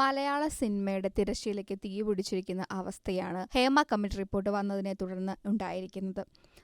മലയാള സിനിമയുടെ തിരശ്ശീലയ്ക്ക് തീ പിടിച്ചിരിക്കുന്ന അവസ്ഥയാണ് ഹേമ കമ്മിറ്റി റിപ്പോർട്ട് വന്നതിനെ തുടർന്ന് ഉണ്ടായിരിക്കുന്നത്.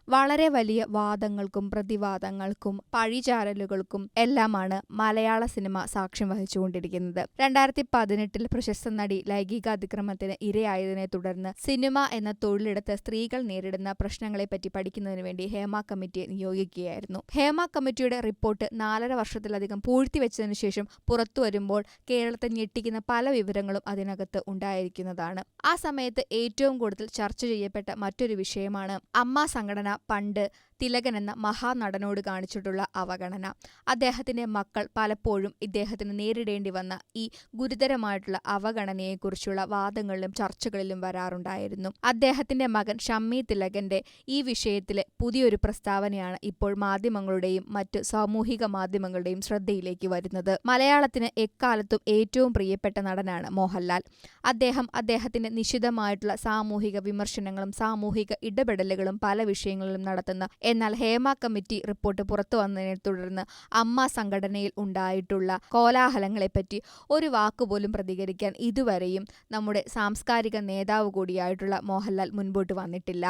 വളരെ വലിയ വാദങ്ങൾക്കും പ്രതിവാദങ്ങൾക്കും പഴിചാരലുകൾക്കും എല്ലാമാണ് മലയാള സിനിമ സാക്ഷ്യം വഹിച്ചുകൊണ്ടിരിക്കുന്നത്. രണ്ടായിരത്തി പതിനെട്ടിൽ പ്രശസ്ത നടി ലൈംഗികാതിക്രമത്തിന് ഇരയായതിനെ തുടർന്ന് സിനിമ എന്ന തൊഴിലിടത്ത് സ്ത്രീകൾ നേരിടുന്ന പ്രശ്നങ്ങളെപ്പറ്റി പഠിക്കുന്നതിന് വേണ്ടി ഹേമ കമ്മിറ്റിയെ നിയോഗിക്കുകയായിരുന്നു. ഹേമ കമ്മിറ്റിയുടെ റിപ്പോർട്ട് നാലര വർഷത്തിലധികം പൂഴ്ത്തിവെച്ചതിനു ശേഷം പുറത്തു വരുമ്പോൾ കേരളത്തെ ഞെട്ടിക്കുന്ന പല വിവരങ്ങളും അതിനകത്ത് ഉണ്ടായിരിക്കുന്നതാണ്. ആ സമയത്ത് ഏറ്റവും കൂടുതൽ ചർച്ച ചെയ്യപ്പെട്ട മറ്റൊരു വിഷയമാണ് അമ്മ സംഘടന പണ്ട് തിലകൻ എന്ന മഹാനടനോട് കാണിച്ചിട്ടുള്ള അവഗണന. അദ്ദേഹത്തിന്റെ മക്കൾ പലപ്പോഴും ഇദ്ദേഹത്തിന് നേരിടേണ്ടി വന്ന ഈ ഗുരുതരമായിട്ടുള്ള അവഗണനയെക്കുറിച്ചുള്ള വാദങ്ങളിലും ചർച്ചകളിലും വരാറുണ്ടായിരുന്നു. അദ്ദേഹത്തിന്റെ മകൻ ഷമ്മി തിലകന്റെ ഈ വിഷയത്തിലെ പുതിയൊരു പ്രസ്താവനയാണ് ഇപ്പോൾ മാധ്യമങ്ങളുടെയും മറ്റ് സാമൂഹിക മാധ്യമങ്ങളുടെയും ശ്രദ്ധയിലേക്ക് വരുന്നത്. മലയാളത്തിന് എക്കാലത്തും ഏറ്റവും പ്രിയപ്പെട്ട നടനാണ് മോഹൻലാൽ. അദ്ദേഹം അദ്ദേഹത്തിന്റെ നിശിതമായിട്ടുള്ള സാമൂഹിക വിമർശനങ്ങളും സാമൂഹിക ഇടപെടലുകളും പല വിഷയങ്ങളിലും നടത്തുന്ന എന്നാൽ ഹേമ കമ്മിറ്റി റിപ്പോർട്ട് പുറത്തു വന്നതിനെ തുടർന്ന് അമ്മ സംഘടനയിൽ ഉണ്ടായിട്ടുള്ള കോലാഹലങ്ങളെപ്പറ്റി ഒരു വാക്കുപോലും പ്രതികരിക്കാൻ ഇതുവരെയും നമ്മുടെ സാംസ്കാരിക നേതാവ് കൂടിയായിട്ടുള്ള മോഹൻലാൽ മുൻപോട്ട് വന്നിട്ടില്ല.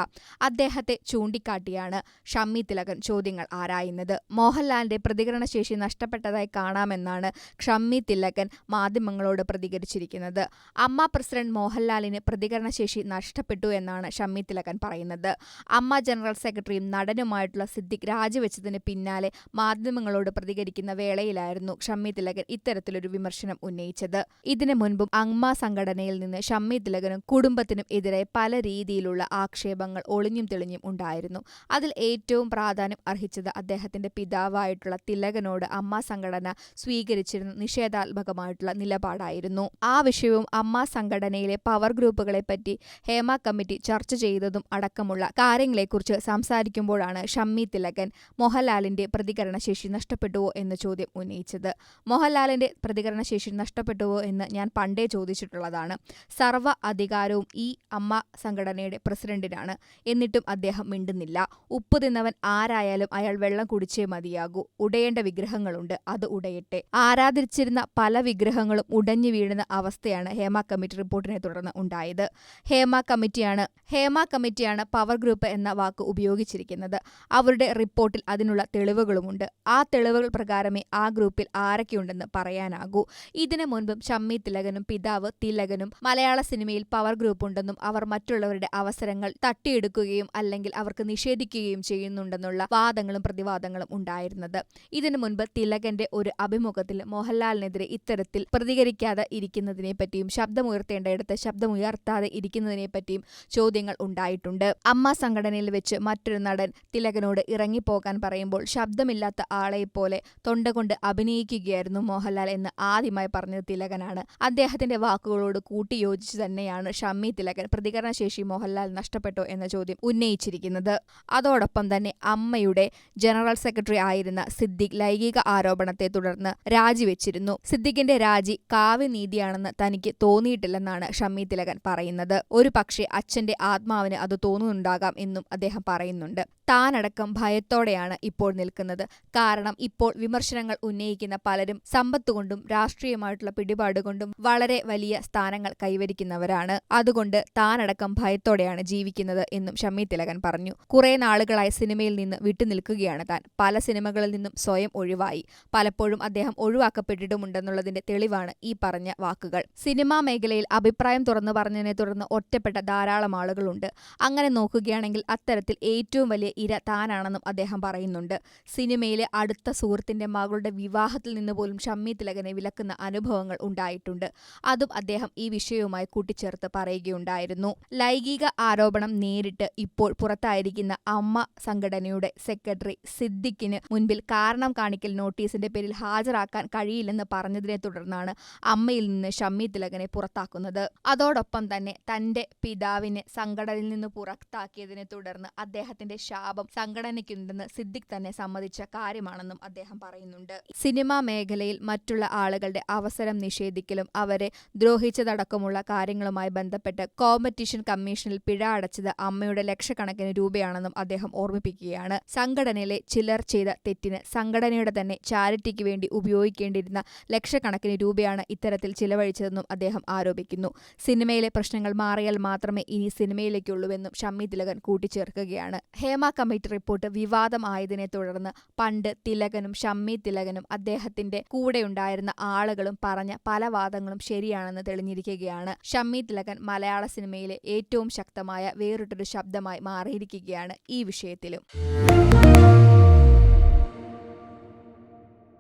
അദ്ദേഹത്തെ ചൂണ്ടിക്കാട്ടിയാണ് ഷമ്മി തിലകൻ ചോദ്യങ്ങൾ ആരായുന്നത്. മോഹൻലാലിന്റെ പ്രതികരണശേഷി നഷ്ടപ്പെട്ടതായി കാണാമെന്നാണ് ഷമ്മി തിലകൻ മാധ്യമങ്ങളോട് പ്രതികരിച്ചിരിക്കുന്നത്. അമ്മ പ്രസിഡന്റ് മോഹൻലാലിന് പ്രതികരണശേഷി നഷ്ടപ്പെട്ടു എന്നാണ് ഷമ്മി തിലകൻ പറയുന്നത്. അമ്മ ജനറൽ സെക്രട്ടറിയും നടനുമായിട്ടുള്ള സിദ്ദിഖ് രാജിവെച്ചതിന് പിന്നാലെ മാധ്യമങ്ങളോട് പ്രതികരിക്കുന്ന വേളയിലായിരുന്നു ഷമ്മി തിലകൻ ഇത്തരത്തിലൊരു വിമർശനം ഉന്നയിച്ചത്. ഇതിനു മുൻപും അങ്മ സംഘടനയിൽ നിന്ന് ഷമ്മി തിലകനും കുടുംബത്തിനും എതിരെ പല രീതിയിലുള്ള ആക്ഷേപങ്ങൾ ഒളിഞ്ഞും തെളിഞ്ഞും ഉണ്ടായിരുന്നു. അതിൽ ഏറ്റവും പ്രാധാന്യം അർഹിച്ചത് അദ്ദേഹത്തിന്റെ പിതാവായിട്ടുള്ള തിലകനോട് അമ്മ സംഘടന സ്വീകരിച്ചിരുന്ന നിഷേധാത്മകമായിട്ടുള്ള നിലപാടായിരുന്നു. ആ വിഷയവും അമ്മ സംഘടനയിലെ പവർ ഗ്രൂപ്പുകളെപ്പറ്റി ഹേമ കമ്മിറ്റി ചർച്ച ചെയ്തതും അടക്കമുള്ള കാര്യങ്ങളെക്കുറിച്ച് സംസാരിക്കുമ്പോഴാണ് ഷമ്മി തിലകൻ മോഹൻലാലിന്റെ പ്രതികരണശേഷി നഷ്ടപ്പെട്ടുവോ എന്ന ചോദ്യം ഉന്നയിച്ചത്. മോഹൻലാലിന്റെ പ്രതികരണശേഷി നഷ്ടപ്പെട്ടുവോ എന്ന് ഞാൻ പണ്ടേ ചോദിച്ചിട്ടുള്ളതാണ്. സർവ അധികാരവും ഈ അമ്മ സംഘടനയുടെ പ്രസിഡന്റിനാണ്. എന്നിട്ടും അദ്ദേഹം മിണ്ടുന്നില്ല. ഉപ്പ് തിന്നവൻ ആരായാലും അയാൾ വെള്ളം കുടിച്ചേ മതിയാകൂ. ഉടയേണ്ട വിഗ്രഹങ്ങളുണ്ട്. അത് ഉടയട്ടെ. ആരാധിച്ചിരുന്ന പല വിഗ്രഹങ്ങളും ഉടഞ്ഞു വീഴുന്ന അവസ്ഥയാണ് ഹേമ കമ്മിറ്റി റിപ്പോർട്ടിനെ തുടർന്ന് ഉണ്ടായത്. ഹേമ കമ്മിറ്റിയാണ് ഹേമ കമ്മിറ്റിയാണ് പവർ ഗ്രൂപ്പ് എന്ന വാക്ക് ഉപയോഗിച്ചിരിക്കുന്നത്. അവരുടെ റിപ്പോർട്ടിൽ അതിനുള്ള തെളിവുകളുമുണ്ട്. ആ തെളിവുകൾ പ്രകാരമേ ആ ഗ്രൂപ്പിൽ ആരൊക്കെയുണ്ടെന്ന് പറയാനാകൂ. ഇതിനു മുൻപും ഷമ്മി തിലകനും പിതാവ് തിലകനും മലയാള സിനിമയിൽ പവർ ഗ്രൂപ്പ് ഉണ്ടെന്നും അവർ മറ്റുള്ളവരുടെ അവസരങ്ങൾ തട്ടിയെടുക്കുകയും അല്ലെങ്കിൽ അവർക്ക് നിഷേധിക്കുകയും ചെയ്യുന്നുണ്ടെന്നുള്ള വാദങ്ങളും പ്രതിവാദങ്ങളും ഉണ്ടായിരുന്നത്. ഇതിനു മുൻപ് തിലകന്റെ ഒരു അഭിമുഖത്തിൽ മോഹൻലാലിനെതിരെ ഇത്തരത്തിൽ പ്രതികരിക്കാതെ ഇരിക്കുന്നതിനെ പറ്റിയും ശബ്ദമുയർത്തേണ്ടയിടത്ത് ശബ്ദമുയർത്താതെ ഇരിക്കുന്നതിനെ പറ്റിയും ചോദ്യങ്ങൾ ഉണ്ടായിട്ടുണ്ട്. അമ്മ സംഘടനയിൽ വെച്ച് മറ്റൊരു നടൻ തിലകനോട് ഇറങ്ങിപ്പോകാൻ പറയുമ്പോൾ ശബ്ദമില്ലാത്ത ആളെപ്പോലെ തൊണ്ട കൊണ്ട് അഭിനയിക്കുകയായിരുന്നു മോഹൻലാൽ എന്ന് ആദ്യമായി പറഞ്ഞത് തിലകനാണ്. അദ്ദേഹത്തിന്റെ വാക്കുകളോട് കൂട്ടിയോജിച്ച് തന്നെയാണ് ഷമ്മി തിലകൻ പ്രതികരണശേഷി മോഹൻലാൽ നഷ്ടപ്പെട്ടോ എന്ന ചോദ്യം ഉന്നയിച്ചിരിക്കുന്നത്. അതോടൊപ്പം തന്നെ അമ്മയുടെ ജനറൽ സെക്രട്ടറി ആയിരുന്ന സിദ്ദിഖ് ലൈംഗിക ആരോപണത്തെ തുടർന്ന് രാജിവെച്ചിരുന്നു. സിദ്ദിഖിന്റെ രാജി കാവ്യനീതിയാണെന്ന് തനിക്ക് തോന്നിയിട്ടില്ലെന്നാണ് ഷമ്മി തിലകൻ പറയുന്നത്. ഒരു പക്ഷേ അച്ഛന്റെ ആത്മാവിന് അത് തോന്നുന്നുണ്ടാകാം എന്നും അദ്ദേഹം പറയുന്നുണ്ട്. താനടക്കം ഭയത്തോടെയാണ് ഇപ്പോൾ നിൽക്കുന്നത്. കാരണം ഇപ്പോൾ വിമർശനങ്ങൾ ഉന്നയിക്കുന്ന പലരും സമ്പത്തുകൊണ്ടും രാഷ്ട്രീയമായിട്ടുള്ള പിടിപാടുകൊണ്ടും വളരെ വലിയ സ്ഥാനങ്ങൾ കൈവരിക്കുന്നവരാണ്. അതുകൊണ്ട് താനടക്കം ഭയത്തോടെയാണ് ജീവിക്കുന്നത് എന്നും ഷമ്മി തിലകൻ പറഞ്ഞു. കുറെ നാളുകളായി സിനിമയിൽ നിന്ന് വിട്ടുനിൽക്കുകയാണ് താൻ. പല സിനിമകളിൽ നിന്നും സ്വയം ഒഴിവായി. പലപ്പോഴും അദ്ദേഹം ഒഴിവാക്കപ്പെട്ടിട്ടുമുണ്ടെന്നുള്ളതിന്റെ തെളിവാണ് ഈ പറഞ്ഞ വാക്കുകൾ. സിനിമാ മേഖലയിൽ അഭിപ്രായം തുറന്നു പറഞ്ഞതിനെ തുടർന്ന് ഒറ്റപ്പെട്ട ധാരാളം ആളുകളുണ്ട്. അങ്ങനെ നോക്കുകയാണെങ്കിൽ അത്തരത്തിൽ ഏറ്റവും വലിയ ഇര താനാണെന്നും അദ്ദേഹം പറയുന്നുണ്ട്. സിനിമയിലെ അടുത്ത സുഹൃത്തിന്റെ മകളുടെ വിവാഹത്തിൽ നിന്ന് പോലും ഷമ്മി തിലകനെ വിലക്കുന്ന അനുഭവങ്ങൾ ഉണ്ടായിട്ടുണ്ട്. അതും അദ്ദേഹം ഈ വിഷയവുമായി കൂട്ടിച്ചേർത്ത് പറയുകയുണ്ടായിരുന്നു. ലൈംഗിക ആരോപണം നേരിട്ട് ഇപ്പോൾ പുറത്തായിരിക്കുന്ന അമ്മ സംഘടനയുടെ സെക്രട്ടറി സിദ്ദിഖിന് മുൻപിൽ കാരണം കാണിക്കൽ നോട്ടീസിന്റെ പേരിൽ ഹാജരാക്കാൻ കഴിയില്ലെന്ന് പറഞ്ഞതിനെ തുടർന്നാണ് അമ്മയിൽ നിന്ന് ഷമ്മി തിലകനെ പുറത്താക്കുന്നത്. അതോടൊപ്പം തന്നെ തന്റെ പിതാവിനെ സംഘടനയിൽ നിന്ന് പുറത്താക്കിയതിനെ തുടർന്ന് അദ്ദേഹത്തിന്റെ ശാപം മനോഭാവം സംഘടനയ്ക്കുണ്ടെന്ന് സിദ്ദിഖ് തന്നെ സമ്മതിച്ച കാര്യമാണെന്നും അദ്ദേഹം പറയുന്നുണ്ട്. സിനിമാ മേഖലയിൽ മറ്റുള്ള ആളുകളുടെ അവസരം നിഷേധിക്കലും അവരെ ദ്രോഹിച്ചതടക്കമുള്ള കാര്യങ്ങളുമായി ബന്ധപ്പെട്ട് കോമ്പറ്റീഷൻ കമ്മീഷനിൽ പിഴ അടച്ചത് അമ്മയുടെ ലക്ഷക്കണക്കിന് രൂപയാണെന്നും അദ്ദേഹം ഓർമ്മിപ്പിക്കുകയാണ്. സംഘടനയിലെ ചിലർ ചെയ്ത തെറ്റിന് സംഘടനയുടെ തന്നെ ചാരിറ്റിക്ക് വേണ്ടി ഉപയോഗിക്കേണ്ടിയിരുന്ന ലക്ഷക്കണക്കിന് രൂപയാണ് ഇത്തരത്തിൽ ചിലവഴിച്ചതെന്നും അദ്ദേഹം ആരോപിക്കുന്നു. സിനിമയിലെ പ്രശ്നങ്ങൾ മാറിയാൽ മാത്രമേ ഇനി സിനിമയിലേക്കുള്ളൂവെന്നും ഷമ്മി തിലകൻ കൂട്ടിച്ചേർക്കുകയാണ്. ഹേമ കമ്മിറ്റി റിപ്പോർട്ട് വിവാദമായതിനെ തുടർന്ന് പണ്ട് തിലകനും ഷമ്മി തിലകനും അദ്ദേഹത്തിന്റെ കൂടെയുണ്ടായിരുന്ന ആളുകളും പറഞ്ഞ പല വാദങ്ങളും ശരിയാണെന്ന് തെളിഞ്ഞിരിക്കുകയാണ്. ഷമ്മി തിലകൻ മലയാള സിനിമയിലെ ഏറ്റവും ശക്തമായ വേറിട്ടൊരു ശബ്ദമായി മാറിയിരിക്കുകയാണ് ഈ വിഷയത്തിലും.